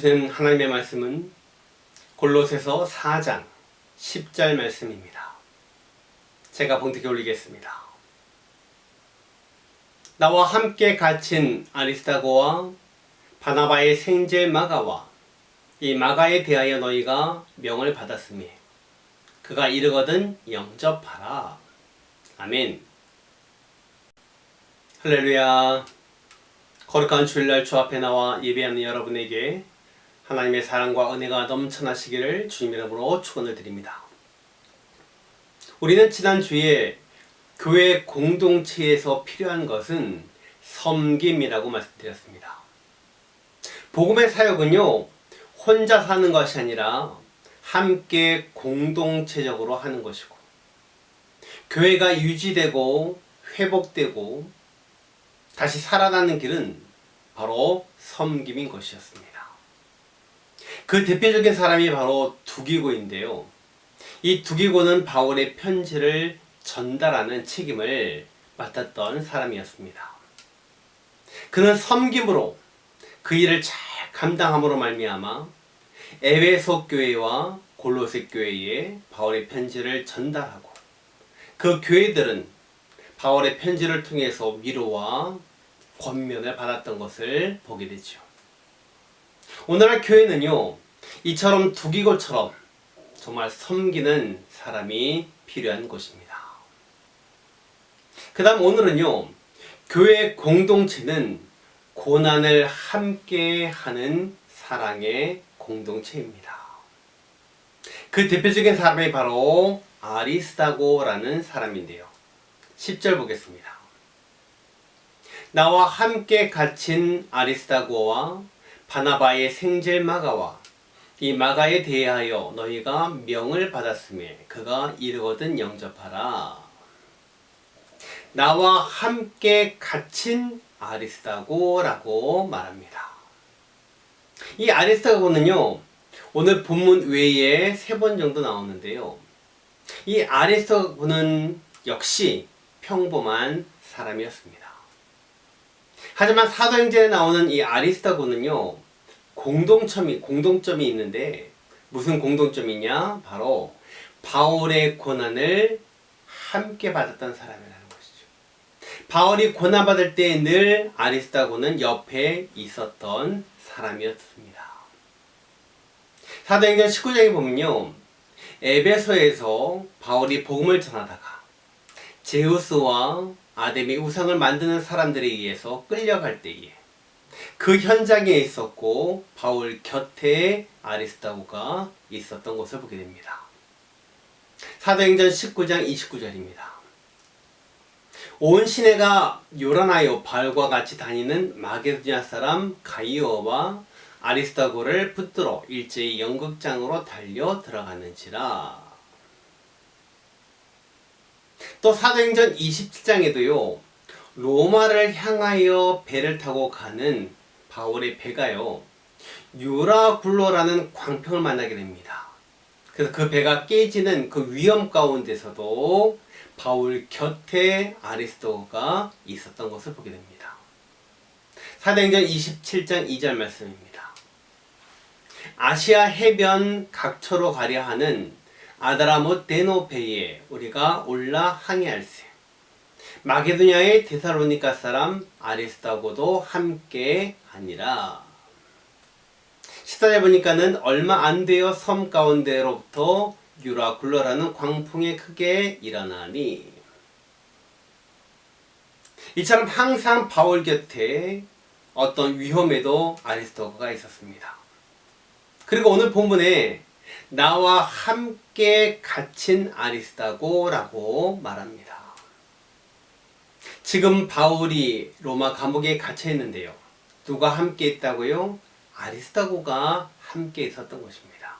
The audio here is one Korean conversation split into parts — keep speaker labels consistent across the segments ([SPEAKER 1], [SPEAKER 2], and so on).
[SPEAKER 1] 주시는 하나님의 말씀은 골로새서 4장 10절 말씀입니다. 제가 봉독해 올리겠습니다. 나와 함께 갇힌 아리스타고와 바나바의 생제 마가와 이 마가에 대하여 너희가 명을 받았으니 그가 이르거든 영접하라. 아멘. 할렐루야. 거룩한 주일날 주 앞에 나와 예배하는 여러분에게 하나님의 사랑과 은혜가 넘쳐나시기를 주님 이름으로 축원을 드립니다. 우리는 지난 주에 교회 공동체에서 필요한 것은 섬김이라고 말씀드렸습니다. 복음의 사역은요 혼자 사는 것이 아니라 함께 공동체적으로 하는 것이고 교회가 유지되고 회복되고 다시 살아나는 길은 바로 섬김인 것이었습니다. 그 대표적인 사람이 바로 두기고인데요. 이 두기고는 바울의 편지를 전달하는 책임을 맡았던 사람이었습니다. 그는 섬김으로 그 일을 잘 감당함으로 말미암아 에베소 교회와 골로새 교회에 바울의 편지를 전달하고 그 교회들은 바울의 편지를 통해서 위로와 권면을 받았던 것을 보게 되죠. 오늘날 교회는요, 이처럼 두기고처럼 정말 섬기는 사람이 필요한 곳입니다. 그 다음 오늘은요, 교회 공동체는 고난을 함께 하는 사랑의 공동체입니다. 그 대표적인 사람이 바로 아리스타고라는 사람인데요. 10절 보겠습니다. 나와 함께 갇힌 아리스타고와 바나바의 생질 마가와 이 마가에 대하여 너희가 명을 받았음에 그가 이르거든 영접하라. 나와 함께 갇힌 아리스타고라고 말합니다. 이 아리스타고는요, 오늘 본문 외에 세 번 정도 나오는데요. 이 아리스타고는 역시 평범한 사람이었습니다. 하지만 사도행전에 나오는 이 아리스타고는요, 공동점이, 공동점이 있는데, 무슨 공동점이냐? 바로 바울의 고난을 함께 받았던 사람이라는 것이죠. 바울이 고난받을 때 늘 아리스타고는 옆에 있었던 사람이었습니다. 사도행전 19장에 보면요. 에베소에서 바울이 복음을 전하다가 제우스와 아담이 우상을 만드는 사람들에 의해서 끌려갈 때에 그 현장에 있었고 바울 곁에 아리스타고가 있었던 것을 보게 됩니다. 사도행전 19장 29절입니다. 온 시내가 요란하여 바울과 같이 다니는 마게도냐 사람 가이오와 아리스타고를 붙들어 일제히 연극장으로 달려 들어가는지라. 또 사도행전 27장에도요. 로마를 향하여 배를 타고 가는 바울의 배가요. 유라굴로라는 광평을 만나게 됩니다. 그래서 그 배가 깨지는 그 위험 가운데서도 바울 곁에 아리스토가 있었던 것을 보게 됩니다. 사도행전 27장 2절 말씀입니다. 아시아 해변 각처로 가려 하는 아드라못 데노페이에 우리가 올라 항해할세. 마게도냐의 데살로니카 사람 아리스타고도 함께 하니라. 14절 보니까는 얼마 안 되어 섬 가운데로부터 유라 굴러라는 광풍이 크게 일어나니 이처럼 항상 바울 곁에 어떤 위험에도 아리스토가 있었습니다. 그리고 오늘 본문에 나와 함께 갇힌 아리스타고라고 말합니다. 지금 바울이 로마 감옥에 갇혀 있는데요. 누가 함께 있다고요? 아리스타고가 함께 있었던 것입니다.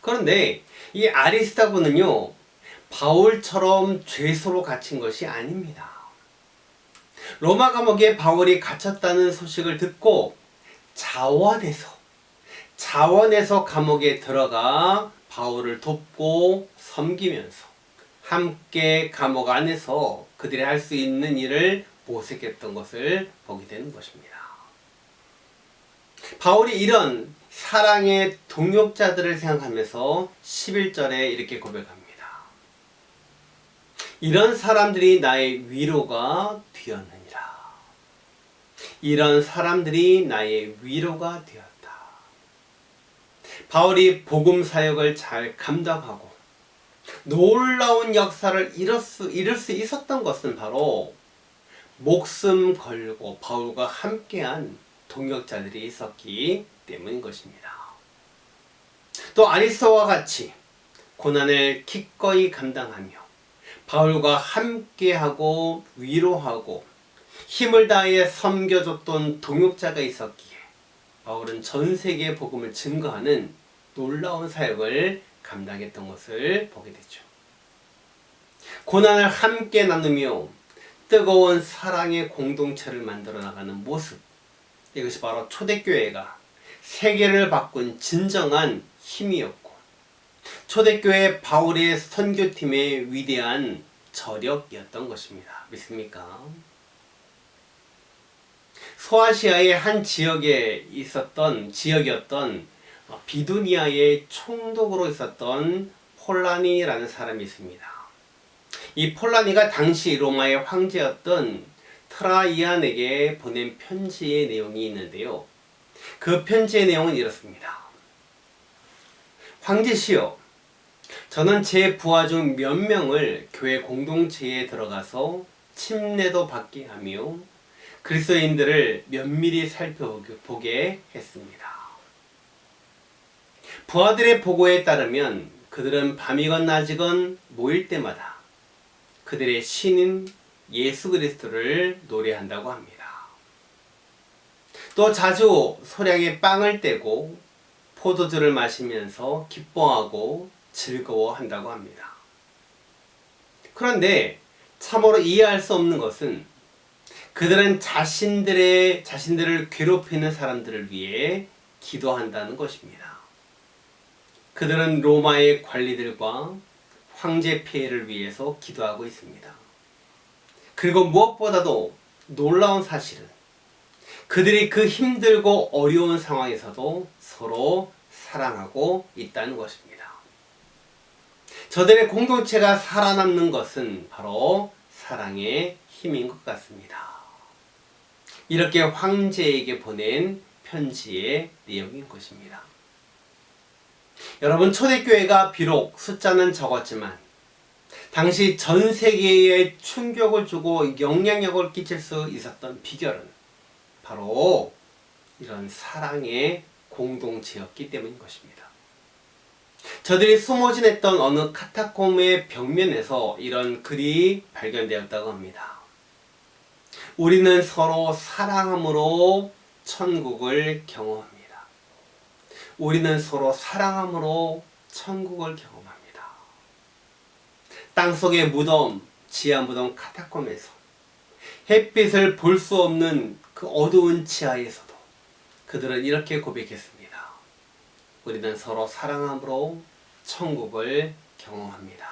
[SPEAKER 1] 그런데 이 아리스타고는요, 바울처럼 죄수로 갇힌 것이 아닙니다. 로마 감옥에 바울이 갇혔다는 소식을 듣고 자원해서 자원해서 감옥에 들어가 바울을 돕고 섬기면서 함께 감옥 안에서 그들이 할 수 있는 일을 모색했던 것을 보게 되는 것입니다. 바울이 이런 사랑의 동역자들을 생각하면서 11절에 이렇게 고백합니다. 이런 사람들이 나의 위로가 되었느니라. 이런 사람들이 나의 위로가 되었다. 바울이 복음 사역을 잘 감당하고 놀라운 역사를 이룰 수, 이룰 수 있었던 것은 바로 목숨 걸고 바울과 함께한 동역자들이 있었기 때문인 것입니다. 또 아리스토와 같이 고난을 기꺼이 감당하며 바울과 함께하고 위로하고 힘을 다해 섬겨줬던 동역자가 있었기에 바울은 전 세계 복음을 증거하는 놀라운 사역을 감당했던 것을 보게 되죠. 고난을 함께 나누며 뜨거운 사랑의 공동체를 만들어 나가는 모습. 이것이 바로 초대교회가 세계를 바꾼 진정한 힘이었고 초대교회 바울의 선교팀의 위대한 저력이었던 것입니다. 믿습니까? 소아시아의 한 지역에 있었던 지역이었던 어, 비두니아의 총독으로 있었던 폴라니라는 사람이 있습니다. 이 폴라니가 당시 로마의 황제였던 트라이안에게 보낸 편지의 내용이 있는데요. 그 편지의 내용은 이렇습니다. 황제시여, 저는 제 부하 중 몇 명을 교회 공동체에 들어가서 침례도 받게 하며 그리스도인들을 면밀히 살펴보게 했습니다. 부하들의 보고에 따르면 그들은 밤이건 낮이건 모일 때마다 그들의 신인 예수 그리스도를 노래한다고 합니다. 또 자주 소량의 빵을 떼고 포도주를 마시면서 기뻐하고 즐거워한다고 합니다. 그런데 참으로 이해할 수 없는 것은 그들은 자신들의 자신들을 괴롭히는 사람들을 위해 기도한다는 것입니다. 그들은 로마의 관리들과 황제 폐해를 위해서 기도하고 있습니다. 그리고 무엇보다도 놀라운 사실은 그들이 그 힘들고 어려운 상황에서도 서로 사랑하고 있다는 것입니다. 저들의 공동체가 살아남는 것은 바로 사랑의 힘인 것 같습니다. 이렇게 황제에게 보낸 편지의 내용인 것입니다. 여러분, 초대교회가 비록 숫자는 적었지만, 당시 전 세계에 충격을 주고 영향력을 끼칠 수 있었던 비결은 바로 이런 사랑의 공동체였기 때문인 것입니다. 저들이 숨어 지냈던 어느 카타콤의 벽면에서 이런 글이 발견되었다고 합니다. 우리는 서로 사랑함으로 천국을 경험합니다. 우리는 서로 사랑함으로 천국을 경험합니다. 땅 속의 무덤, 지하 무덤 카타콤에서 햇빛을 볼 수 없는 그 어두운 지하에서도 그들은 이렇게 고백했습니다. 우리는 서로 사랑함으로 천국을 경험합니다.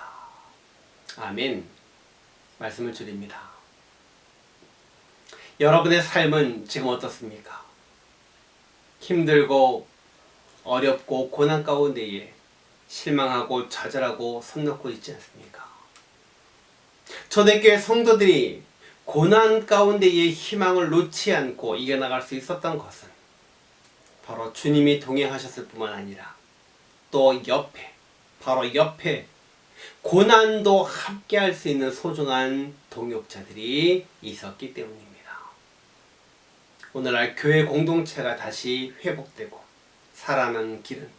[SPEAKER 1] 아멘. 말씀을 드립니다. 여러분의 삶은 지금 어떻습니까? 힘들고 어렵고 고난 가운데에 실망하고 좌절하고 손 놓고 있지 않습니까? 초대교회 성도들이 고난 가운데의 희망을 놓지 않고 이겨나갈 수 있었던 것은 바로 주님이 동행하셨을 뿐만 아니라 또 옆에 바로 옆에 고난도 함께 할 수 있는 소중한 동역자들이 있었기 때문입니다. 오늘날 교회 공동체가 다시 회복되고 살아나는 길은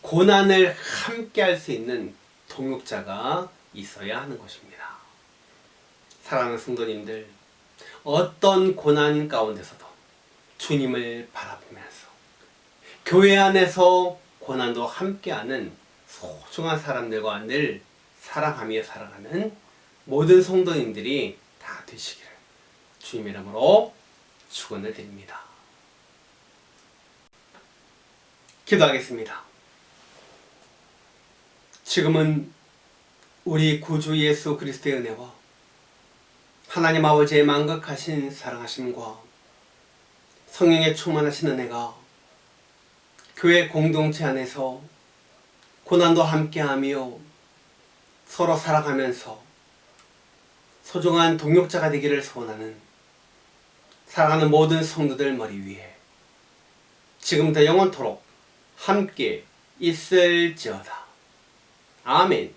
[SPEAKER 1] 고난을 함께 할 수 있는 동역자가 있어야 하는 것입니다. 사랑하는 성도님들, 어떤 고난 가운데서도 주님을 바라보면서 교회 안에서 고난도 함께하는 소중한 사람들과 늘 사랑하며 살아가는 모든 성도님들이 다 되시기를 주님 이름으로 축원을 드립니다. 기도하겠습니다. 지금은 우리 구주 예수 그리스도의 은혜와 하나님 아버지의 만극하신 사랑하심과 성령의 충만하신 은혜가 교회 공동체 안에서 고난도 함께하며 서로 살아가면서 소중한 동역자가 되기를 소원하는 사랑하는 모든 성도들 머리 위에 지금부터 영원토록 함께 있을지어다. 아멘.